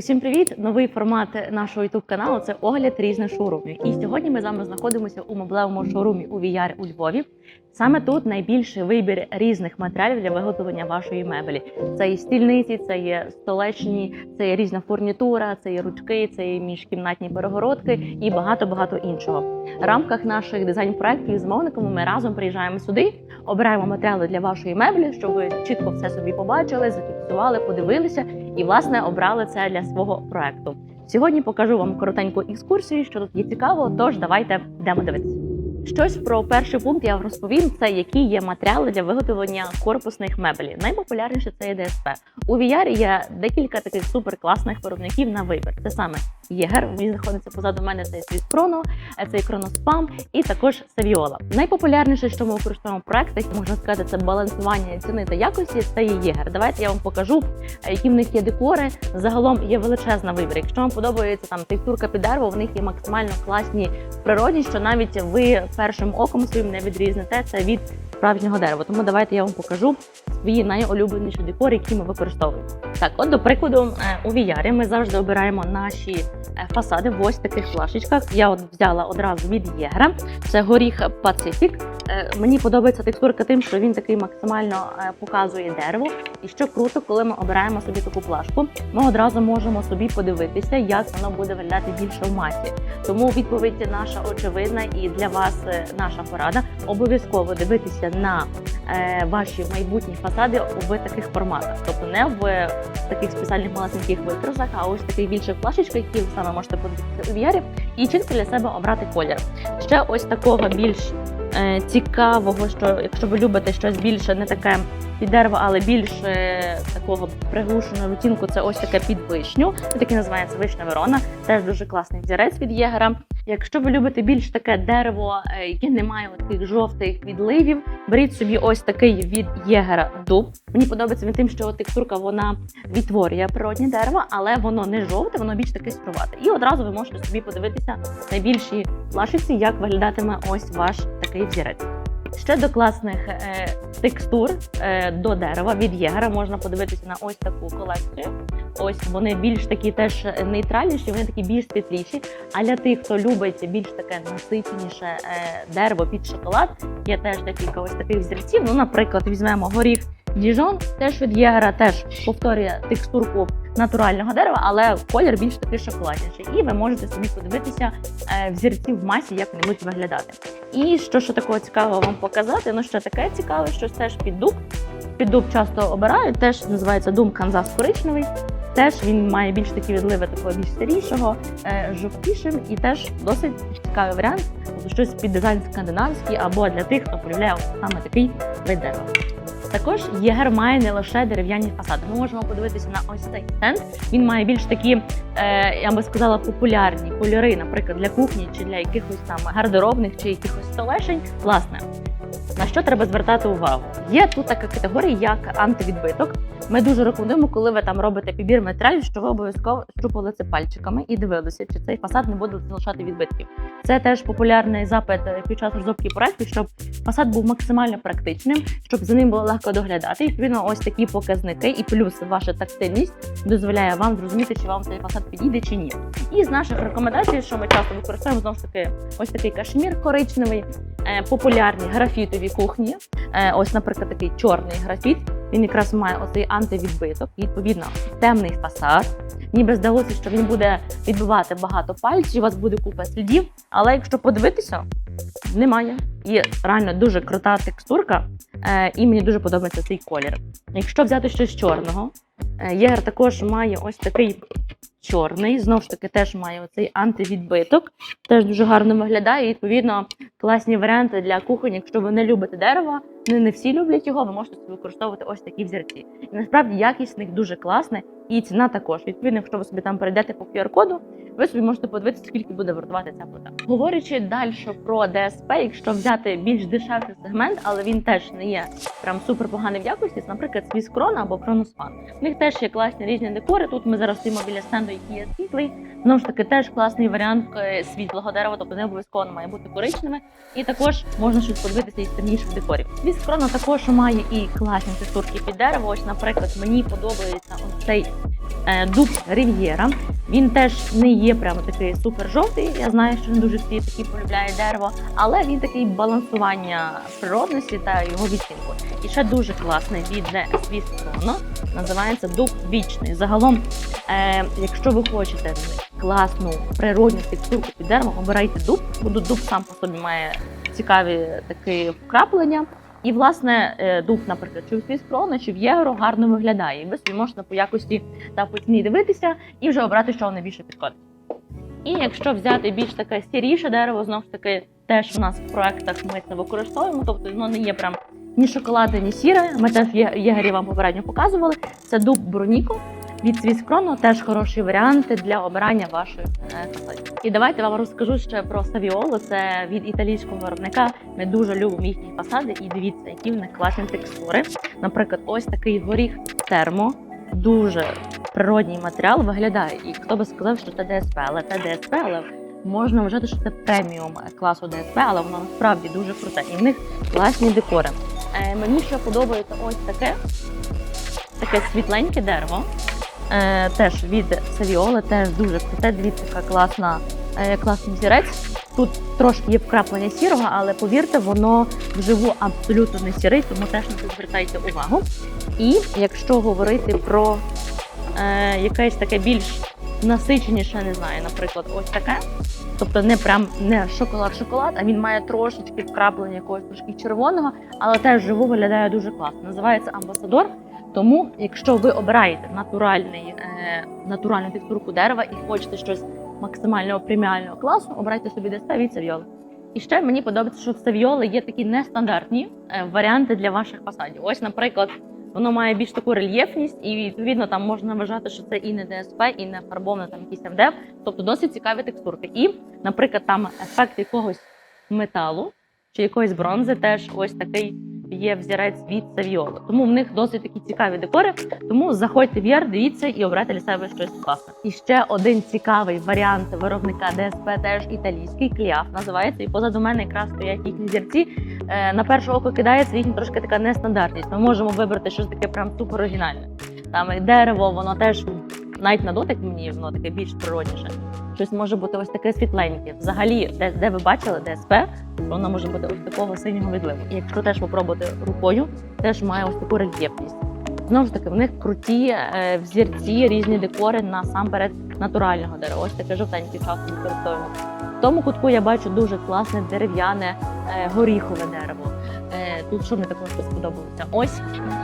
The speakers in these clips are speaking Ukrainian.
Усім привіт! Новий формат нашого youtube каналу це огляд різних шоурумів. І сьогодні ми з вами знаходимося у меблевому шоурумі у VR у Львові. Саме тут найбільший вибір різних матеріалів для виготовлення вашої меблі. Це і стільниці, це є столешні, це є різна фурнітура, це є ручки, це є міжкімнатні перегородки і багато багато іншого. В рамках наших дизайн-проєктів з замовниками ми разом приїжджаємо сюди, обираємо матеріали для вашої меблі, щоб ви чітко все собі побачили, зафіксували, подивилися і власне обрали це для свого проекту. Сьогодні покажу вам коротеньку екскурсію, що тут є цікаво. Тож давайте йдемо дивитися. Щось про перший пункт я розповім. Це які є матеріали для виготовлення корпусних меблів. Найпопулярніше це є ДСП. У VR є декілька таких суперкласних виробників на вибір. Це саме Єгер. Він знаходиться позаду мене. Це світ Кроно, це і Кроноспам і також Савіола. Найпопулярніше, що ми використовуємо в проектах, можна сказати, це балансування ціни та якості. Це є Єгер. Давайте я вам покажу, е, які в них є декори. Загалом є величезна вибір. Якщо вам подобається там текстурка під дерево, в них є максимально класні в природі, що навіть ви першим оком своїм не відрізнете це від справжнього дерева. Тому давайте я вам покажу свої найулюбленіші декори, які ми використовуємо. Так, от до прикладу, е, у VR ми завжди обираємо наші е, фасади в ось таких плашечках. Я от взяла одразу від Єгера. Це горіх Pacific. Е, Мені подобається текстурка тим, що він такий максимально е, показує дерево. І що круто, коли ми обираємо собі таку плашку, ми одразу можемо собі подивитися, як воно буде виглядати більше в масі. Тому відповідь наша очевидна і для вас е, наша порада. Обов'язково дивитися на е, ваші майбутні фасади в таких форматах, тобто не в е, таких спеціальних малесеньких викрасах, а ось таких більших плашечках, які ви можете подивитися у VR, і чітко для себе обрати колір. Ще ось такого більш е, цікавого, що якщо ви любите щось більше, не таке під дерево, але більш е, такого приглушеного відтінку, це ось таке під вишню. Такий називається вишня Верона. Теж дуже класний взірець від Єгера. Якщо ви любите більш таке дерево, е, яке не має таких жовтих відливів, беріть собі ось такий від Єгера дуб. Мені подобається він тим, що текстурка вона відтворює природні дерева, але воно не жовте, воно більш таке струвате. І одразу ви можете собі подивитися на більшій плашиці, як виглядатиме ось ваш такий взірець. Ще до класних е, текстур е, до дерева від Єгера можна подивитися на ось таку колекцію. Ось вони більш такі теж нейтральніші, вони такі більш світліші. А для тих, хто любить більш таке насиченіше е, дерево під шоколад, є теж декілька ось таких взірців. Ну, наприклад, візьмемо горіх Діжон, теж від Єгера, теж повторює текстурку натурального дерева, але колір більш такий шоколадніший. І ви можете собі подивитися е, взірці в масі, як вони будуть виглядати. І що ще такого цікавого вам показати? Ну, ще таке цікаве, що теж під дуб. Під дуб часто обирають, теж називається дум Канзас коричневий. Теж він має більш такі відливи такого більш старішого, е, жовтішим і теж досить цікавий варіант, тобто щось під дизайн скандинавський або для тих, хто полюбляє саме такий вид дерева. Також Єгер має не лише дерев'яні фасади. Ми можемо подивитися на ось цей стенд. Він має більш такі, е, я би сказала, популярні кольори, наприклад, для кухні чи для якихось там гардеробних чи якихось столешень. Власне, на що треба звертати увагу? Є тут така категорія, як антивідбиток. Ми дуже рекомендуємо, коли ви там робите підбір матеріалів, що ви обов'язково щупали це пальчиками і дивилися, чи цей фасад не буде залишати відбитків. Це теж популярний запит е, під час розробки проекту, щоб фасад був максимально практичним, щоб за ним було легко доглядати. І відповідно, ось такі показники, і плюс ваша тактильність дозволяє вам зрозуміти, чи вам цей фасад підійде чи ні. І з наших рекомендацій, що ми часто використовуємо, знову ж таки, ось такий кашмір коричневий, е, популярні графітові кухні. Е, Ось, наприклад, такий чорний графіт. Він якраз має оцей антивідбиток, відповідно, темний фасад. Ніби здалося, що він буде відбивати багато пальців, у вас буде купа слідів. Але якщо подивитися, немає. І реально дуже крута текстурка, е, і мені дуже подобається цей колір. Якщо взяти щось чорного, е, Єгер також має ось такий чорний, знову ж таки, теж має оцей антивідбиток, теж дуже гарно виглядає. І відповідно класні варіанти для кухонь. Якщо ви не любите дерево, не, не всі люблять його, ви можете собі використовувати ось такі взірці. І насправді якість в них дуже класна, і ціна також. Відповідно, якщо ви собі там перейдете по QR-коду, ви собі можете подивитися, скільки буде вартувати ця плита. Говорячи далі про ДСП, якщо взяти більш дешевший сегмент, але він теж не є прям супер поганий в якості, наприклад, Крона або Кроноспан. У них теж є класні різні декори. Тут ми зараз стоїмо біля стенду, який є світлий. Знову ж таки, теж класний варіант е, світлого дерева, тобто не обов'язково має бути коричневе. І також можна щось подивитися із темніших декорів. Swiss Крона також має і класні текстурки під дерево. Ось, наприклад, мені подобається ось цей е, дуб Рів'єра. Він теж не є прямо такий супер жовтий. Я знаю, що не дуже всі такі полюбляють дерево, але він такий балансування природності та його відтінку. І ще дуже класний від Swiss Chrono, називається дуб вічний. Загалом, е, якщо ви хочете класну природню текстурку під деревом, обирайте дуб, бо дуб сам по собі має цікаві такі вкраплення. І, власне, е, дуб, наприклад, чи в Фіспрона, чи в Євро гарно виглядає. І ви собі можете по якості та по ціні дивитися і вже обрати, що вам найбільше підходить. І якщо взяти більш таке сіріше дерево, знову ж таки, теж у нас в проектах ми це використовуємо, тобто воно не є прям ні шоколадне, ні сіре. Ми теж в єгері вам попередньо показували. Це дуб Броніко від Свіскрону, теж хороший варіант для обирання вашої е. І давайте вам розкажу ще про Савіоло. Це від італійського виробника. Ми дуже любимо їхні фасади. І дивіться, які в них класні текстури. Наприклад, ось такий горіх термо, дуже природній матеріал виглядає. І хто би сказав, що це ДСП, але це ДСП, але можна вважати, що це преміум класу ДСП, але воно насправді дуже круте. І в них класні декори. Е, мені ще подобається ось таке, таке світленьке дерево. Е, теж від Савіоли, теж дуже круте. Дивіться, яка класна, е, класний зірець. Тут трошки є вкраплення сірого, але повірте, воно вживу абсолютно не сірий, тому теж на це звертайте увагу. І якщо говорити про е, якесь таке більш насиченіше, не знаю, наприклад, ось таке. Тобто не прям не шоколад-шоколад, а він має трошечки вкраплення якогось трошки червоного, але теж живу виглядає дуже класно. Називається амбасадор. Тому, якщо ви обираєте натуральний, е, натуральну текстурку дерева і хочете щось максимального преміального класу, обирайте собі ДСП від Савіоли. І ще мені подобається, що в є такі нестандартні е, варіанти для ваших фасадів. Ось, наприклад, воно має більш таку рельєфність, і відповідно там можна вважати, що це і не ДСП, і не фарбована там якийсь МДФ, тобто досить цікаві текстурки. І, наприклад, там ефект якогось металу чи якоїсь бронзи, теж ось такий є взірець від Савіола. Тому в них досить такі цікаві декори. Тому заходьте в Яр, дивіться і обрайте для себе щось класне. І ще один цікавий варіант виробника ДСП, теж італійський кліаф називається. І позаду мене якраз стоять їхні зірці. Е, На перше око кидається їхня трошки така нестандартність. Ми можемо вибрати щось таке прям супер оригінальне. Там і дерево, воно теж навіть на дотик мені воно таке більш природніше. Щось може бути ось таке світленьке. Взагалі, де, де ви бачили ДСП, воно може бути ось такого синього відливу. Якщо теж попробувати рукою, теж має ось таку рельєфність. Знову ж таки, в них круті е, взірці, різні декори насамперед натурального дерева. Ось таке жовтеньке часто використовуємо. В тому кутку я бачу дуже класне дерев'яне е, горіхове дерево. Тут що мені також сподобалося? Ось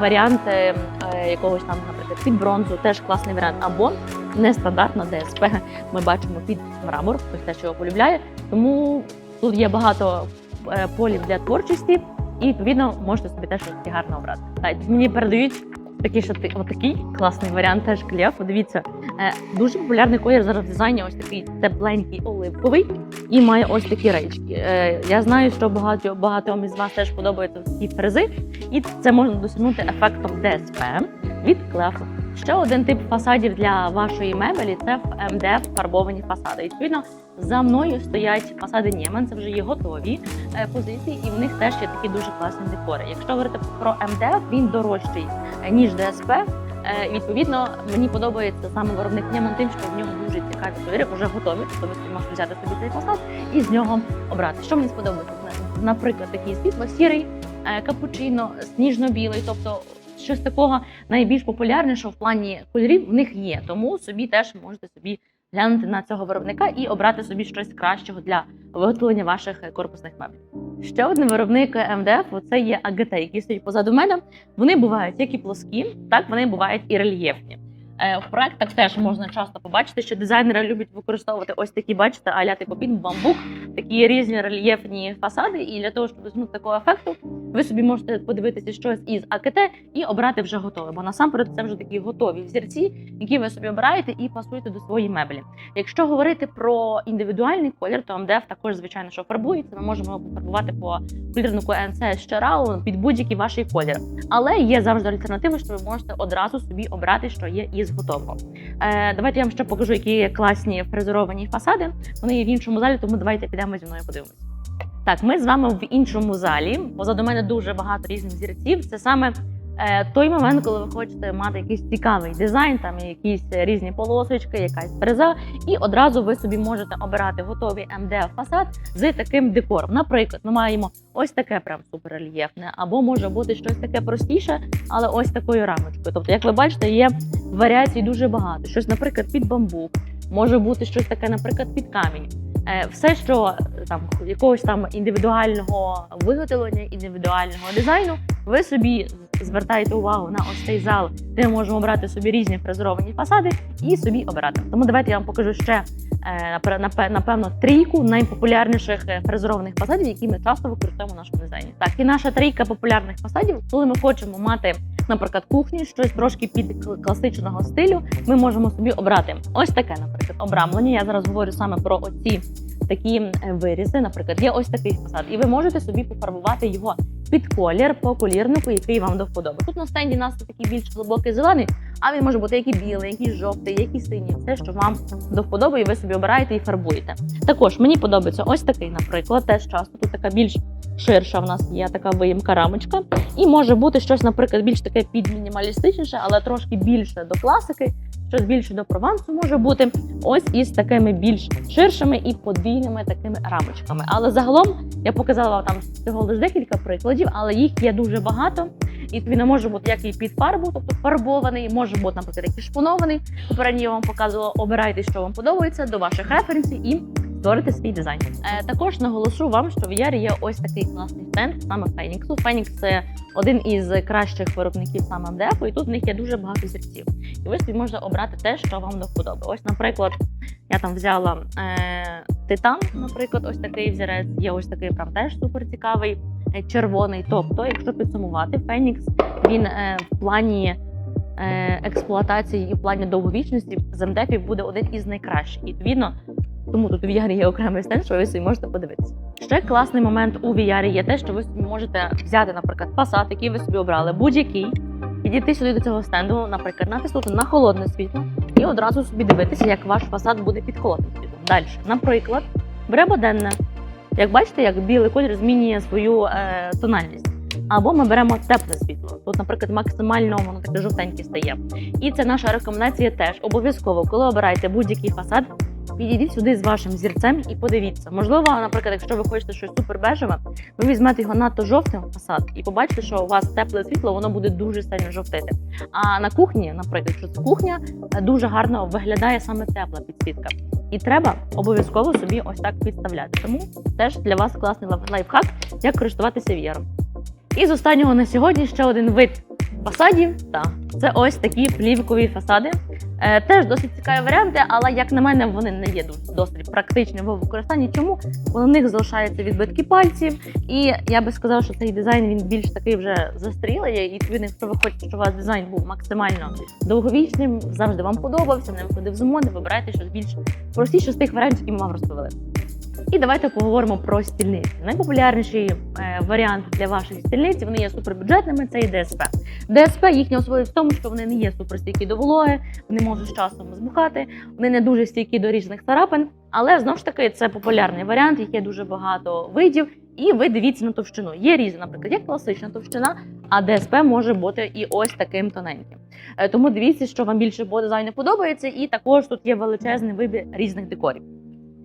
варіант е, е, якогось там, наприклад, під бронзу, теж класний варіант. Або нестандартна ДСП. Ми бачимо під мрамор, хтось те, що його полюбляє. Тому тут є багато е, полів для творчості, і відповідно можете собі теж гарно обрати. Мені передають такий, що ти отакий класний варіант теж клієв. Подивіться, е, дуже популярний колір зараз в дизайні. Ось такий тепленький оливковий і має ось такі речки. Е, я знаю, що багато багатьом із вас теж подобаються такі фрези, і це можна досягнути ефектом ДСП від клефу. Ще один тип фасадів для вашої мебелі це МДФ фарбовані фасади. Відповідно, за мною стоять фасади Нємен, це вже є готові е, позиції, і в них теж є такі дуже класні декори. Якщо говорити про МДФ, він дорожчий е, ніж ДСП. Е, Відповідно, мені подобається саме виробник Нємен тим, що в нього дуже цікаві кольори, вже готові. Тобто ви можете взяти собі цей фасад і з нього обрати. Що мені сподобається? Наприклад, такий світло-сірий, е, капучино, сніжно-білий, тобто щось такого найбільш популярнішого в плані кольорів в них є. Тому собі теж можете собі глянути на цього виробника і обрати собі щось кращого для виготовлення ваших корпусних меблів. Ще один виробник МДФ це є АГТ, який стоїть позаду мене. Вони бувають як і плоскі, так вони бувають і рельєфні. Е, В проектах теж можна часто побачити, що дизайнери люблять використовувати ось такі, бачите, аля типу під бамбук, такі різні рельєфні фасади. І для того, щоб досягнути такого ефекту, ви собі можете подивитися щось із АКТ і обрати вже готове. Бо насамперед це вже такі готові взірці, які ви собі обираєте і пасуєте до своєї меблі. Якщо говорити про індивідуальний колір, то МДФ також звичайно що фарбується. Ми можемо пофарбувати по колірнику NC Щерау під будь-який ваш колір. Але є завжди альтернативи, що ви можете одразу собі обрати, що є із готового. Е, давайте я вам ще покажу, які є класні фрезеровані фасади. Вони є в іншому залі, тому давайте підемо зі мною подивимось. Так, ми з вами в іншому залі. Позаду мене дуже багато різних зірців. Це саме той момент, коли ви хочете мати якийсь цікавий дизайн, там якісь різні полосочки, якась фреза, і одразу ви собі можете обирати готовий МДФ фасад з таким декором. Наприклад, ми маємо ось таке прям суперрельєфне, або може бути щось таке простіше, але ось такою рамочкою. Тобто, як ви бачите, є варіацій дуже багато. Щось, наприклад, під бамбук, може бути щось таке, наприклад, під камінь. Е, Все, що е, там якогось там індивідуального виготовлення, індивідуального дизайну, ви собі звертаєте увагу на ось цей зал, де ми можемо обрати собі різні фрезеровані фасади і собі обирати. Тому давайте я вам покажу ще е, напе- напе- напевно трійку найпопулярніших е, фрезерованих фасадів, які ми часто використовуємо в нашому дизайні. Так, і наша трійка популярних фасадів, коли ми хочемо мати. Наприклад, кухні, щось трошки під кл- класичного стилю, ми можемо собі обрати ось таке, наприклад, обрамлення. Я зараз говорю саме про оці такі е, вирізи. Наприклад, є ось такий фасад, і ви можете собі пофарбувати його під колір по колірнику, який вам до вподоби. Тут на стенді у нас такий більш глибокий зелений, а він може бути як і білий, як і жовтий, як і синій, все, що вам до вподоби, і ви собі обираєте і фарбуєте. Також мені подобається ось такий, наприклад, теж часто тут така більш ширша в нас є така виїмка рамочка. І може бути щось, наприклад, більш таке підмінімалістичніше, але трошки більше до класики, щось більше до провансу може бути. Ось із такими більш ширшими і подвійними такими рамочками. Але загалом я показала вам там всього лише декілька прикладів, але їх є дуже багато. І він може бути як і під фарбу, тобто фарбований, може бути, наприклад, як і шпунований. Попередньо я вам показувала, обирайте, що вам подобається до ваших референсів і створити свій дизайн. Е, також наголошу вам, що в Ярі є ось такий класний стенд саме Феніксу. Фенікс це один із кращих виробників саме МДФ, і тут в них є дуже багато зірців. І ви собі можете обрати те, що вам до вподоби. Ось, наприклад, я там взяла е, титан, наприклад, ось такий взірець. Є ось такий прям теж супер цікавий, е, червоний. Тобто, якщо підсумувати, Фенікс він е, в плані. е, Експлуатації і в плані довговічності з МДФів буде один із найкращих. І відповідно, тому тут у VR є окремий стенд, що ви собі можете подивитися. Ще класний момент у VR є те, що ви собі можете взяти, наприклад, фасад, який ви собі обрали, будь-який, підійти сюди до цього стенду, наприклад, натиснути на холодне світло і одразу собі дивитися, як ваш фасад буде під холодним світлом. Далі, наприклад, беремо денне. Як бачите, як білий колір змінює свою е, тональність. Або ми беремо тепле світло. Тут, наприклад, максимально воно таке жовтеньке стає. І це наша рекомендація теж обов'язково, коли обираєте будь-який фасад, підійдіть сюди з вашим зірцем і подивіться. Можливо, наприклад, якщо ви хочете щось супербежеве, ви візьмете його надто жовтим фасад і побачите, що у вас тепле світло, воно буде дуже сильно жовтити. А на кухні, наприклад, якщо це кухня, е, дуже гарно виглядає саме тепла підсвітка. І треба обов'язково собі ось так підставляти. Тому теж для вас класний лайф- лайфхак, як користуватися віяром. І з останнього на сьогодні ще один вид фасадів. Та це ось такі плівкові фасади. Е, теж досить цікаві варіанти, але як на мене, вони не є дос- досить практичними в використанні. Чому? у них залишаються відбитки пальців, і я би сказала, що цей дизайн він більш такий вже застрілий. І відповідно, якщо ви хочете, щоб у вас дизайн був максимально довговічним, завжди вам подобався, не виходив з моди, вибирайте щось більш простіше з тих варіантів, які ми вам розповіли. І давайте поговоримо про стільниці. Найпопулярніший е, варіант для ваших стільниць вони є супербюджетними. Це і ДСП. ДСП їхня особливість в тому, що вони не є суперстійкі до вологи, вони можуть з часом збухати, вони не дуже стійкі до різних царапин. Але знову ж таки це популярний варіант, їх є дуже багато видів. І ви дивіться на товщину. Є різні, наприклад, є класична товщина, а ДСП може бути і ось таким тоненьким. Е, Тому дивіться, що вам більше по дизайну подобається, і також тут є величезний вибір різних декорів.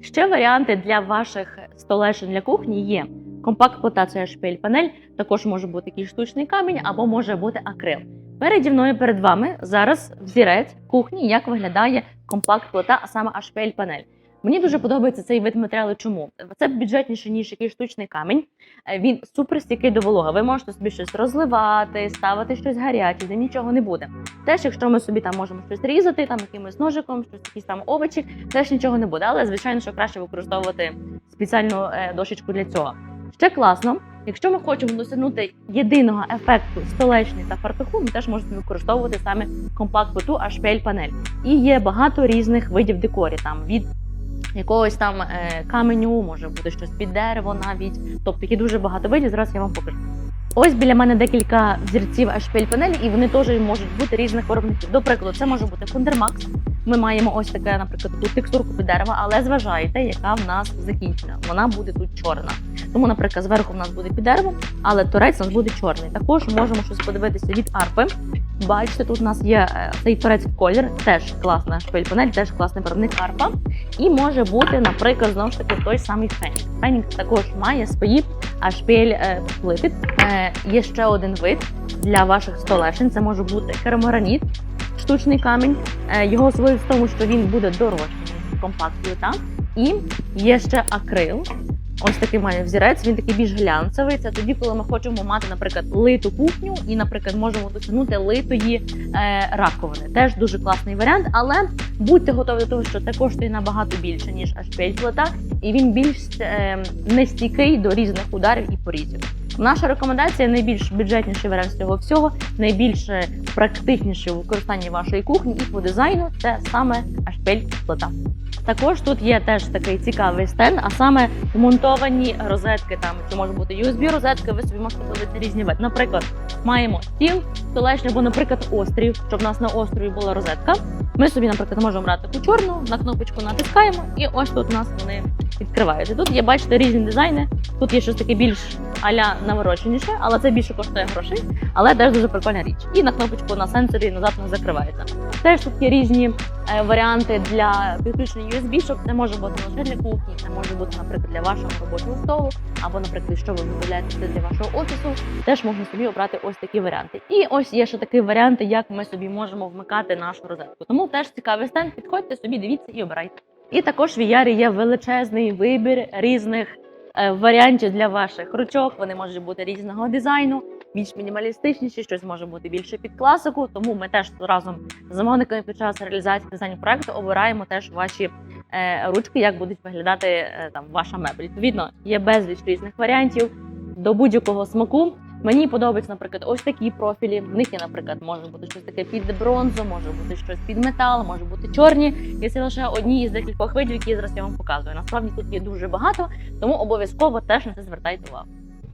Ще варіанти для ваших столешень для кухні є. Компакт плита це шпиль панель, також може бути якийсь штучний камінь або може бути акрил. Переді мною перед вами зараз взірець кухні, як виглядає компакт плита, а саме HPL панель. Мені дуже подобається цей вид матеріалу. Чому це бюджетніше ніж якийсь штучний камінь. Е, Він супер стійкий до вологи. Ви можете собі щось розливати, ставити щось гаряче, де нічого не буде. Теж, якщо ми собі там можемо щось різати, там якимось ножиком, щось якісь там овочі, теж нічого не буде. Але звичайно, що краще використовувати спеціальну е, дощечку для цього. Ще класно, якщо ми хочемо досягнути єдиного ефекту столешні та фартуху, ми теж можемо використовувати саме компакт плиту HPL панель. І є багато різних видів декорів там від якогось там е, каменю, може бути щось під дерево навіть. Тобто є дуже багато видів. Зараз я вам покажу. Ось біля мене декілька взірців HPL панелі, і вони теж можуть бути різних виробників. До прикладу, це може бути Фундермакс. Ми маємо ось таке, наприклад, таку текстурку під дерева, але зважайте, яка в нас закінчена. Вона буде тут чорна. Тому, наприклад, зверху в нас буде під деревом, але торець у нас буде чорний. Також можемо щось подивитися від арпи. Бачите, тут у нас є е, цей турецький колір, теж класна шпиль-панель, теж класний виробник арпа. І може бути, наприклад, знову ж таки той самий Фенікс. Фенікс також має свої шпиль плити. Е, є ще один вид для ваших столешень. Це може бути керамораніт, штучний камінь. Е, його особливість в тому, що він буде дорожчим компакт плита. І є ще акрил. Ось такий має взірець, він такий більш глянцевий. Це тоді, коли ми хочемо мати, наприклад, литу кухню і, наприклад, можемо досягнути литої е, раковини. Теж дуже класний варіант, але будьте готові до того, що це коштує набагато більше, ніж HPL плита, і він більш е, нестійкий до різних ударів і порізів. Наша рекомендація найбільш бюджетніший варіант цього всього, найбільш практичніший у використанні вашої кухні і по дизайну це саме HPL плита. Також тут є теж такий цікавий стенд, а саме вмонтовані розетки. Там це може бути USB розетки. Ви собі можете подивитися різні види. Наприклад, маємо стіл, столешню або, наприклад, острів, щоб в нас на острові була розетка. Ми собі, наприклад, можемо брати таку чорну, на кнопочку натискаємо, і ось тут у нас вони відкриваються. Тут є, бачите, різні дизайни. Тут є щось таке більш аля навороченіше, але це більше коштує грошей, але теж дуже прикольна річ. І на кнопочку на сенсорі назад не закривається. Теж тут є різні е, варіанти для підключення USB, щоб це може бути не лише для кухні, це може бути, наприклад, для вашого робочого столу, або, наприклад, що ви замовляєте це для вашого офісу. Теж можна собі обрати ось такі варіанти. І ось є ще такі варіанти, як ми собі можемо вмикати нашу розетку. Тому теж цікавий стенд. Підходьте собі, дивіться і обирайте. І також в VR є величезний вибір різних варіантів для ваших ручок. Вони можуть бути різного дизайну, більш мінімалістичніші, щось може бути більше під класику. Тому ми теж разом з замовниками під час реалізації дизайну проекту обираємо теж ваші е, ручки, як будуть виглядати е, там ваша мебель. Відповідно, є безліч різних варіантів до будь-якого смаку. Мені подобаються, наприклад, ось такі профілі. В них є, наприклад, може бути щось таке під бронзу, може бути щось під метал, може бути чорні. І це лише одні із декількох видів, які я зараз я вам показую. Насправді тут є дуже багато, тому обов'язково теж на це звертайте увагу.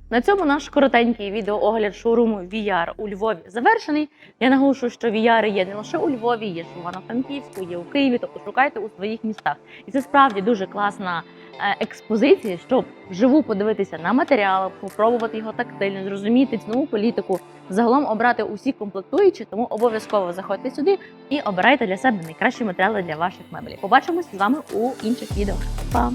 На цьому наш коротенький відеоогляд шоуруму VR у Львові завершений. Я наголошую, що VR є не лише у Львові, є ж у Івано-Франківську, є у Києві, тобто шукайте у своїх містах. І це справді дуже класна е, експозиція, щоб вживу подивитися на матеріал, попробувати його тактильно, зрозуміти цінову політику, загалом обрати усі комплектуючі, тому обов'язково заходьте сюди і обирайте для себе найкращі матеріали для ваших меблів. Побачимось з вами у інших відео. Па!